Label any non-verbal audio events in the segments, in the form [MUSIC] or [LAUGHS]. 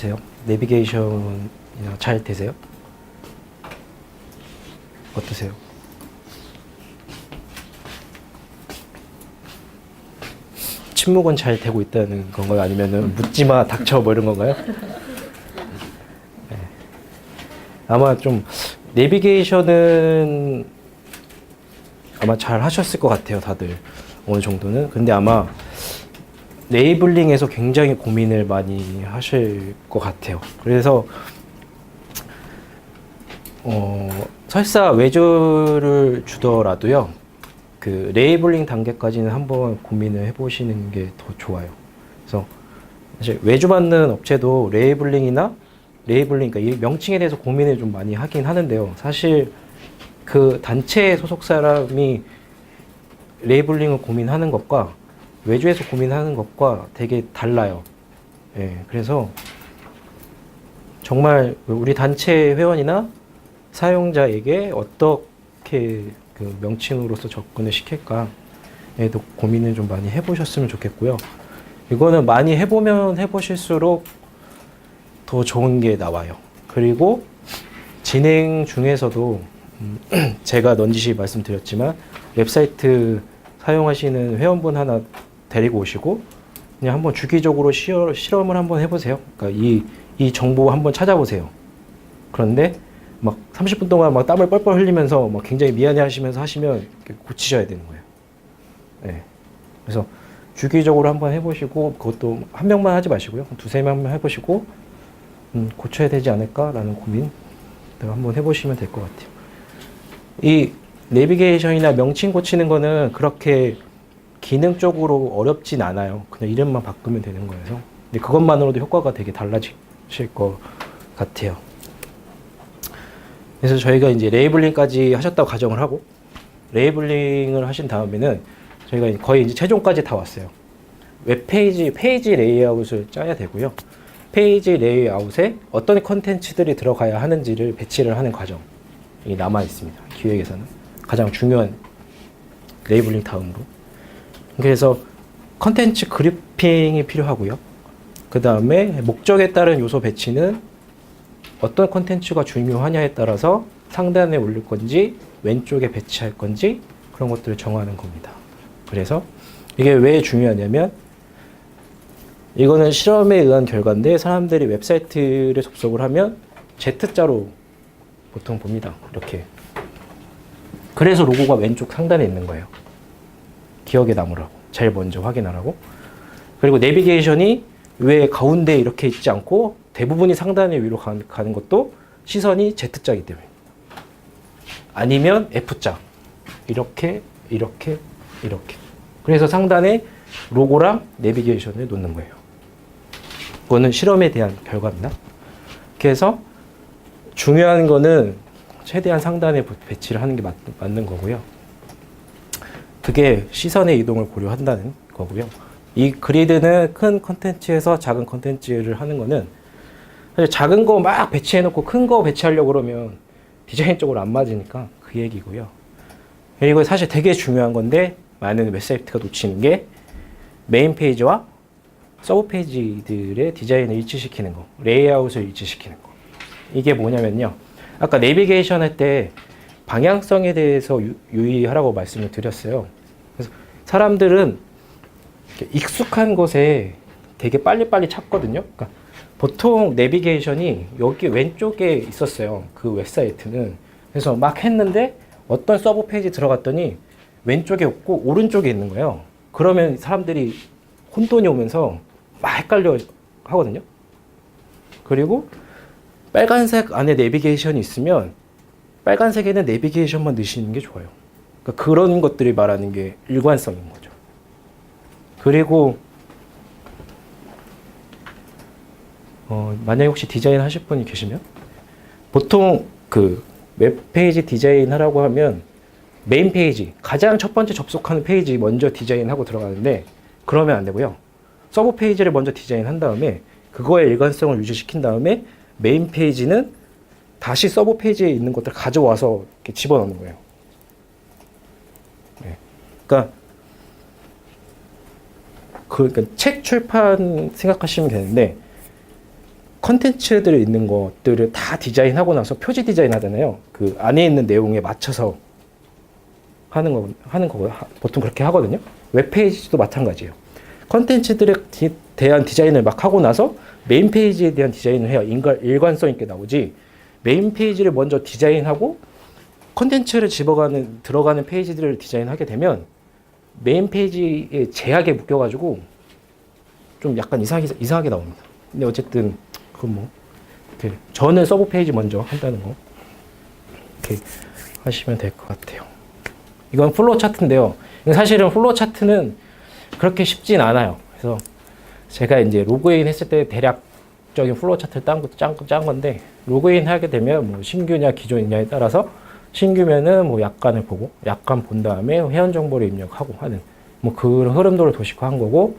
어떠세요? 내비게이션이나 잘 되세요? 어떠세요? 침묵은 잘 되고 있다는 건가요? 아니면은 묻지마 닥쳐 뭐 이런 건가요? 네. 아마 좀 내비게이션은 아마 잘 하셨을 것 같아요, 다들 어느 정도는. 근데 아마 네이블링에서 굉장히 고민을 많이 하실 것 같아요. 그래서 어, 설사 외주를 주더라도요. 그 레이블링 단계까지는 한번 고민을 해보시는 게 더 좋아요. 그래서 사실 외주 받는 업체도 레이블링이나 레이블링, 그러니까 이 명칭에 대해서 고민을 좀 많이 하긴 하는데요. 사실 그 단체 소속 사람이 레이블링을 고민하는 것과 외주에서 고민하는 것과 되게 달라요. 예, 그래서 정말 우리 단체 회원이나 사용자에게 어떻게 그 명칭으로서 접근을 시킬까에 도 고민을 좀 많이 해보셨으면 좋겠고요. 이거는 많이 해보면 해보실수록 더 좋은 게 나와요. 그리고 진행 중에서도 음, [CLEARS THROAT] 제가 넌지시 말씀드렸지만 웹사이트 사용하시는 회원분 하나 데리고 오시고 그냥 한번 주기적으로 시어, 실험을 한번 해보세요. 그러니까 이, 이 정보 한번 찾아보세요. 그런데 막 30분 동안 막 땀을 뻘뻘 흘리면서 막 굉장히 미안해 하시면서 하시면 고치셔야 되는 거예요. 네. 그래서 주기적으로 한번 해보시고 그것도 한 명만 하지 마시고요. 한 두세 명만 해보시고 음, 고쳐야 되지 않을까라는 고민 한번 해보시면 될 것 같아요. 이 내비게이션이나 명칭 고치는 거는 그렇게 기능적으로 어렵진 않아요. 그냥 이름만 바꾸면 되는 거여서. 근데 그것만으로도 효과가 되게 달라질 것 같아요. 그래서 저희가 이제 레이블링까지 하셨다고 가정을 하고 레이블링을 하신 다음에는 저희가 거의 이제 최종까지 다 왔어요. 웹페이지 페이지 레이아웃을 짜야 되고요. 페이지 레이아웃에 어떤 컨텐츠들이 들어가야 하는지를 배치를 하는 과정이 남아 있습니다. 기획에서는 가장 중요한 레이블링 다음으로. 그래서 컨텐츠 그리핑이 필요하고요. 그 다음에 목적에 따른 요소 배치는 어떤 컨텐츠가 중요하냐에 따라서 상단에 올릴 건지 왼쪽에 배치할 건지 그런 것들을 정하는 겁니다. 그래서 이게 왜 중요하냐면 이거는 실험에 의한 결과인데 사람들이 웹사이트를 접속을 하면 Z자로 보통 봅니다. 이렇게. 그래서 로고가 왼쪽 상단에 있는 거예요. 기억에 남으라고. 제일 먼저 확인하라고. 그리고 내비게이션이 왜 가운데 이렇게 있지 않고 대부분이 상단에 위로 가는 것도 시선이 Z자이기 때문에. 아니면 F자. 이렇게, 이렇게, 이렇게. 그래서 상단에 로고랑 내비게이션을 놓는 거예요. 그거는 실험에 대한 결과입니다. 그래서 중요한 거는 최대한 상단에 배치를 하는 게 맞, 맞는 거고요. 그게 시선의 이동을 고려한다는 거고요. 이 그리드는 큰 컨텐츠에서 작은 컨텐츠를 하는 거는 사실 작은 거 막 배치해놓고 큰 거 배치하려고 그러면 디자인적으로 안 맞으니까 그 얘기고요. 그리고 사실 되게 중요한 건데 많은 웹사이트가 놓치는 게 메인 페이지와 서브 페이지들의 디자인을 일치시키는 거, 레이아웃을 일치시키는 거. 이게 뭐냐면요. 아까 내비게이션 할 때 방향성에 대해서 유, 유의하라고 말씀을 드렸어요. 사람들은 익숙한 것에 되게 빨리빨리 찾거든요. 그러니까 보통 내비게이션이 여기 왼쪽에 있었어요. 그 웹사이트는. 그래서 막 했는데 어떤 서브 페이지 들어갔더니 왼쪽에 없고 오른쪽에 있는 거예요. 그러면 사람들이 혼돈이 오면서 막 헷갈려 하거든요. 그리고 빨간색 안에 내비게이션이 있으면 빨간색에는 내비게이션만 넣으시는 게 좋아요. 그러니까 그런 것들이 말하는 게 일관성인 거죠. 그리고 어, 만약에 혹시 디자인 하실 분이 계시면 보통 그 웹페이지 디자인 하라고 하면 메인 페이지 가장 첫 번째 접속하는 페이지 먼저 디자인하고 들어가는데 그러면 안 되고요. 서브 페이지를 먼저 디자인한 다음에 그거의 일관성을 유지시킨 다음에 메인 페이지는 다시 서브 페이지에 있는 것들 가져와서 집어넣는 거예요. 네. 그러니까 그, 그러니까 책 출판 생각하시면 되는데 컨텐츠들이 있는 것들을 다 디자인하고 나서 표지 디자인 하잖아요. 그 안에 있는 내용에 맞춰서 하는 거 하는 거 보통 그렇게 하거든요. 웹페이지도 마찬가지예요. 컨텐츠들에 디- 대한 디자인을 막 하고 나서 메인 페이지에 대한 디자인을 해야 인간 일관성 있게 나오지. 메인 페이지를 먼저 디자인하고 컨텐츠를 집어가는 들어가는 페이지들을 디자인하게 되면 메인 페이지에 제약에 묶여가지고 좀 약간 이상하게 이상하게 나옵니다. 근데 어쨌든 그건 뭐 이렇게 저는 서브 페이지 먼저 한다는 거 이렇게 하시면 될 것 같아요. 이건 플로우 차트인데요. 사실은 플로우 차트는 그렇게 쉽진 않아요. 그래서 제가 이제 로그인 했을 때 대략적인 플로우 차트를 딴, 거- 짠, 짠 건데 로그인 하게 되면 뭐 신규냐 기존이냐에 따라서 신규면은 뭐 약관을 보고 약관 본 다음에 회원 정보를 입력하고 하는 뭐 그런 흐름도를 도식화한 거고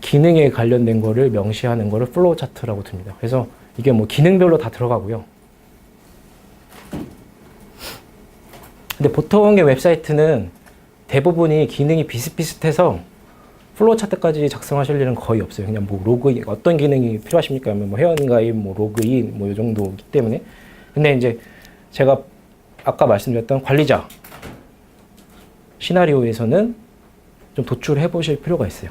기능에 관련된 거를 명시하는 거를 플로우 차트라고 듭니다. 그래서 이게 뭐 기능별로 다 들어가고요. 근데 보통의 웹사이트는 대부분이 기능이 비슷비슷해서 플로우 차트까지 작성하실 일은 거의 없어요. 그냥 뭐 로그인 어떤 기능이 필요하십니까? 하면 뭐 회원가입, 뭐 로그인 뭐 이 정도이기 때문에. 근데 이제 제가 아까 말씀드렸던 관리자 시나리오에서는 좀 도출해 보실 필요가 있어요.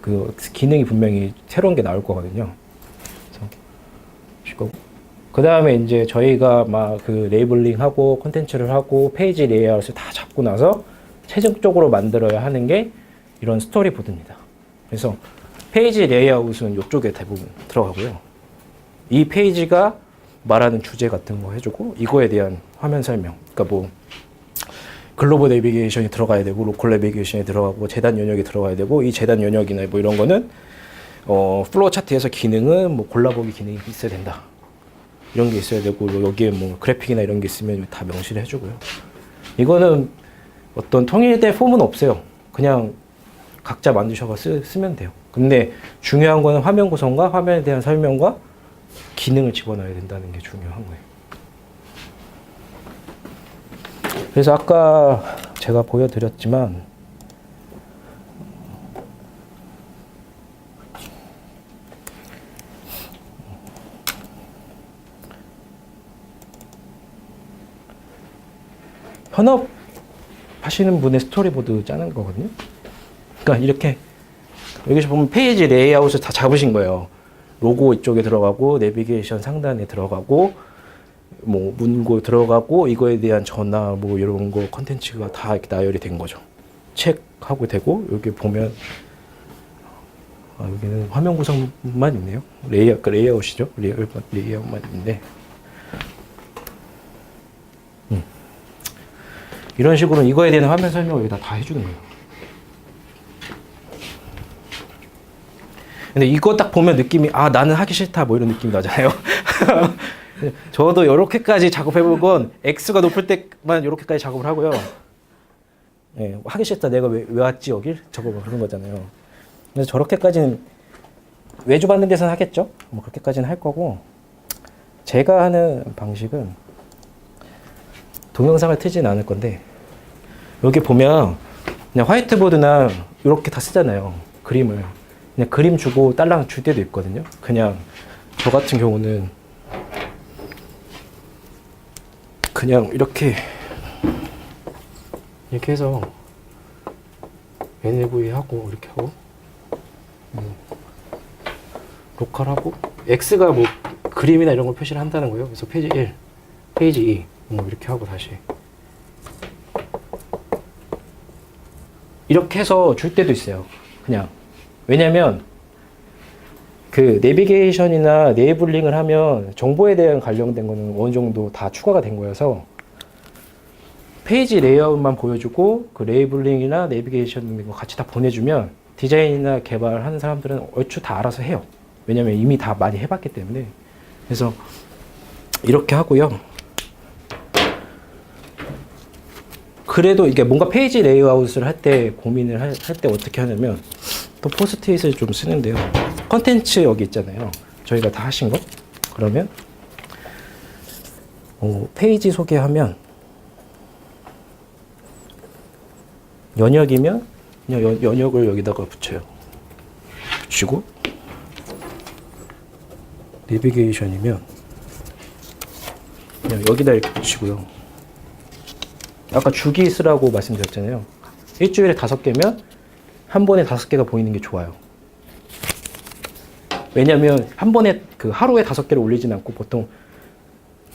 그 기능이 분명히 새로운 게 나올 거거든요. 그래서 거고. 그 다음에 이제 저희가 막 그 레이블링하고 콘텐츠를 하고 페이지 레이아웃을 다 잡고 나서 최종적으로 만들어야 하는 게 이런 스토리보드입니다. 그래서 페이지 레이아웃은 이쪽에 대부분 들어가고요. 이 페이지가 말하는 주제 같은 거 해주고 이거에 대한 화면 설명. 그러니까 뭐 글로벌 내비게이션이 들어가야 되고 로컬 내비게이션이 들어가고 재단 영역이 들어가야 되고 이 재단 영역이나 뭐 이런 거는 어 플로우 차트에서 기능은 뭐 골라보기 기능이 있어야 된다. 이런 게 있어야 되고 뭐 여기에 뭐 그래픽이나 이런 게 있으면 다 명시를 해주고요. 이거는 어떤 통일된 폼은 없어요. 그냥 각자 만드셔서 쓰, 쓰면 돼요. 근데 중요한 거는 화면 구성과 화면에 대한 설명과 기능을 집어넣어야 된다는 게 중요한 거예요. 그래서 아까 제가 보여드렸지만 현업 하시는 분의 스토리보드 짜는 거거든요. 그러니까 이렇게 여기서 보면 페이지 레이아웃을 다 잡으신 거예요. 로고 이쪽에 들어가고 내비게이션 상단에 들어가고 뭐 문고 들어가고 이거에 대한 전화 뭐 이런 거 컨텐츠가 다 이렇게 나열이 된 거죠. 체크하고 되고 여기 보면 아, 여기는 화면 구성만 있네요. 레이아웃 그 레이아웃이죠. 레이아웃, 레이아웃만 있는데 음. 이런 식으로 이거에 대한 화면 설명을 여기다 다 해주는 거예요. 근데 이거 딱 보면 느낌이 아 나는 하기 싫다 뭐 이런 느낌이 나잖아요. [LAUGHS] 저도 이렇게까지 작업해본 건 X가 높을 때만 이렇게까지 작업을 하고요. 예, 하기 싫다 내가 왜, 왜 왔지 여길 저거 뭐 그런 거잖아요. 그래서 저렇게까지는 외주 받는 데서는 하겠죠. 뭐 그렇게까지는 할 거고 제가 하는 방식은 동영상을 트진 않을 건데 여기 보면 그냥 화이트보드나 이렇게 다 쓰잖아요. 그림을 그냥 그림 주고 딸랑 줄 때도 있거든요. 그냥 저 같은 경우는 그냥 이렇게 이렇게 해서 NLV 하고 이렇게 하고 음, 로컬 하고 X가 뭐 그림이나 이런 걸 표시를 한다는 거예요. 그래서 페이지 1, 페이지 2, 뭐 이렇게 하고 다시 이렇게 해서 줄 때도 있어요. 그냥 왜냐면 그 내비게이션이나 네이블링을 하면 정보에 대한 관련된 거는 어느 정도 다 추가가 된 거여서 페이지 레이아웃만 보여주고 그 레이블링이나 내비게이션 이거 같이 다 보내주면 디자인이나 개발하는 사람들은 얼추 다 알아서 해요. 왜냐면 이미 다 많이 해봤기 때문에 그래서 이렇게 하고요. 그래도 이게 뭔가 페이지 레이아웃을 할 때 고민을 할 때 어떻게 하냐면 또 포스트잇을 좀 쓰는데요. 컨텐츠 여기 있잖아요. 저희가 다 하신 거. 그러면 어, 페이지 소개하면 연역이면 그냥 연, 연역을 여기다가 붙여요. 붙이고 내비게이션이면 그냥 여기다 이렇게 붙이고요. 아까 주기 쓰라고 말씀드렸잖아요. 일주일에 다섯 개면 한 번에 다섯 개가 보이는 게 좋아요. 왜냐면 한 번에 그 하루에 다섯 개를 올리진 않고 보통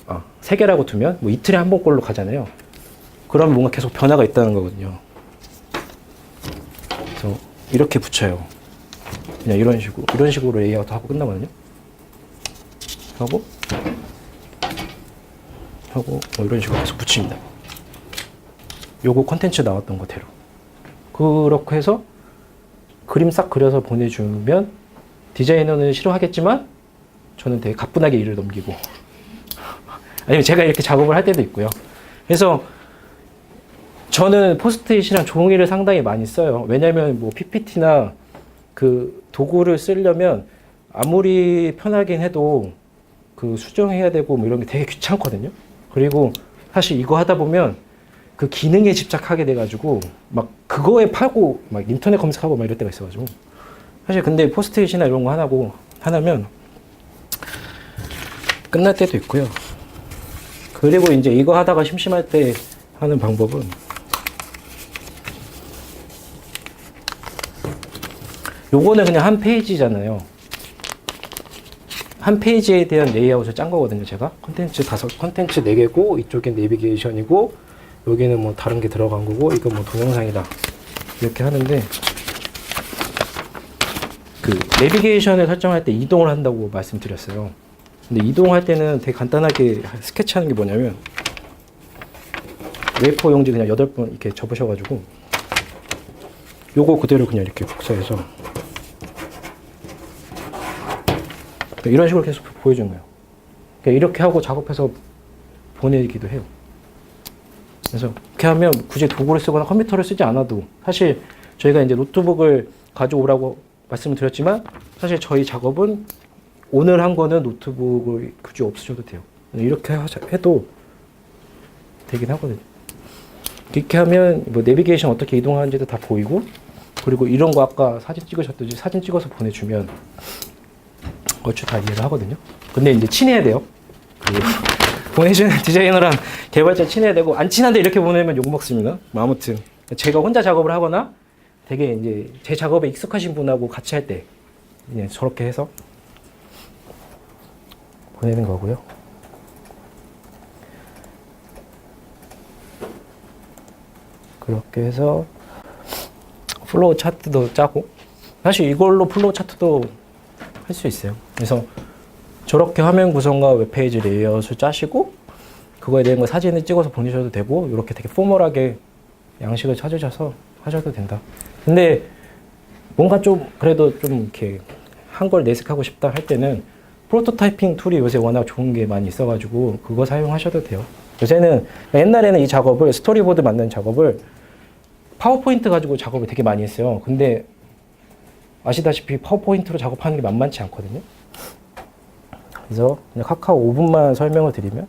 아, 세 개라고 두면 뭐 이틀에 한 번꼴로 가잖아요. 그러면 뭔가 계속 변화가 있다는 거거든요. 그래서 이렇게 붙여요. 그냥 이런 식으로 이런 식으로 레이아웃 하고 끝나거든요. 하고 하고 뭐 이런 식으로 계속 붙입니다. 요거 컨텐츠 나왔던 거대로 그렇게 해서 그림 싹 그려서 보내주면 디자이너는 싫어하겠지만 저는 되게 가뿐하게 일을 넘기고 아니면 제가 이렇게 작업을 할 때도 있고요. 그래서 저는 포스트잇이랑 종이를 상당히 많이 써요. 왜냐하면 뭐 PPT나 그 도구를 쓰려면 아무리 편하긴 해도 그 수정해야 되고 뭐 이런 게 되게 귀찮거든요. 그리고 사실 이거 하다 보면 그 기능에 집착하게 돼가지고 막 그거에 파고 막 인터넷 검색하고 막 이럴 때가 있어가지고 사실 근데 포스트잇이나 이런 거 하나고 하나면 끝날 때도 있고요. 그리고 이제 이거 하다가 심심할 때 하는 방법은 요거는 그냥 한 페이지잖아요. 한 페이지에 대한 레이아웃을 짠 거거든요, 제가. 컨텐츠 다섯, 컨텐츠 네 개고, 이쪽에 내비게이션이고, 여기는 뭐 다른 게 들어간 거고, 이건 뭐 동영상이다. 이렇게 하는데, 그, 내비게이션을 설정할 때 이동을 한다고 말씀드렸어요. 근데 이동할 때는 되게 간단하게 스케치 하는 게 뭐냐면, 웨이퍼 용지 그냥 8번 이렇게 접으셔가지고, 요거 그대로 그냥 이렇게 복사해서, 이런 식으로 계속 보여주는 거예요. 그러니까 이렇게 하고 작업해서 보내기도 해요. 그래서 이렇게 하면 굳이 도구를 쓰거나 컴퓨터를 쓰지 않아도 사실 저희가 이제 노트북을 가져오라고 말씀을 드렸지만 사실 저희 작업은 오늘 한 거는 노트북을 굳이 없으셔도 돼요. 이렇게 해도 되긴 하거든요. 이렇게 하면 뭐 내비게이션 어떻게 이동하는지도 다 보이고 그리고 이런 거 아까 사진 찍으셨듯이 사진 찍어서 보내주면 얼추 다 이해를 하거든요. 근데 이제 친해야 돼요. 그 보내주는 [LAUGHS] 디자이너랑 개발자 친해야 되고 안 친한데 이렇게 보내면 욕 먹습니다. 뭐 아무튼 제가 혼자 작업을 하거나 되게 이제 제 작업에 익숙하신 분하고 같이 할 때 그냥 저렇게 해서 보내는 거고요. 그렇게 해서 플로우 차트도 짜고 사실 이걸로 플로우 차트도 할 수 있어요. 그래서 저렇게 화면 구성과 웹페이지 레이아웃을 짜시고 그거에 대한 거 사진을 찍어서 보내셔도 되고 이렇게 되게 포멀하게 양식을 찾으셔서 하셔도 된다. 근데 뭔가 좀 그래도 좀 이렇게 한 걸 내색하고 싶다 할 때는 프로토타이핑 툴이 요새 워낙 좋은 게 많이 있어가지고 그거 사용하셔도 돼요. 요새는 옛날에는 이 작업을 스토리보드 만드는 작업을 파워포인트 가지고 작업을 되게 많이 했어요. 근데 아시다시피 파워포인트로 작업하는 게 만만치 않거든요. 그래서 그냥 카카오 5분만 설명을 드리면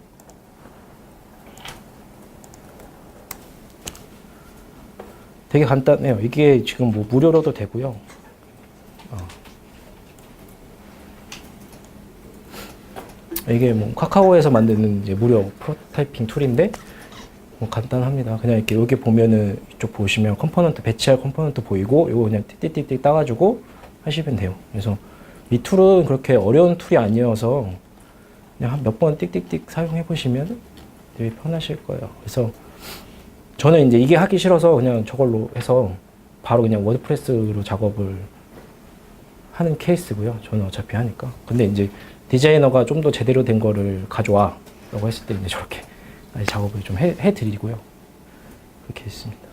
되게 간단해요. 이게 지금 뭐 무료로도 되고요. 어. 이게 뭐 카카오에서 만드는 무료 프로타이핑 툴인데 뭐 간단합니다. 그냥 이렇게 여기 보면은 이쪽 보시면 컴포넌트 배치할 컴포넌트 보이고 이거 그냥 띠띠띠띠 따가지고 하시면 돼요. 그래서 이 툴은 그렇게 어려운 툴이 아니어서 그냥 한 몇 번 띡띡띡 사용해 보시면 되게 편하실 거예요. 그래서 저는 이제 이게 하기 싫어서 그냥 저걸로 해서 바로 그냥 워드프레스로 작업을 하는 케이스고요. 저는 어차피 하니까. 근데 이제 디자이너가 좀 더 제대로 된 거를 가져와 라고 했을 때 이제 저렇게 작업을 좀 해, 해드리고요. 그렇게 했습니다.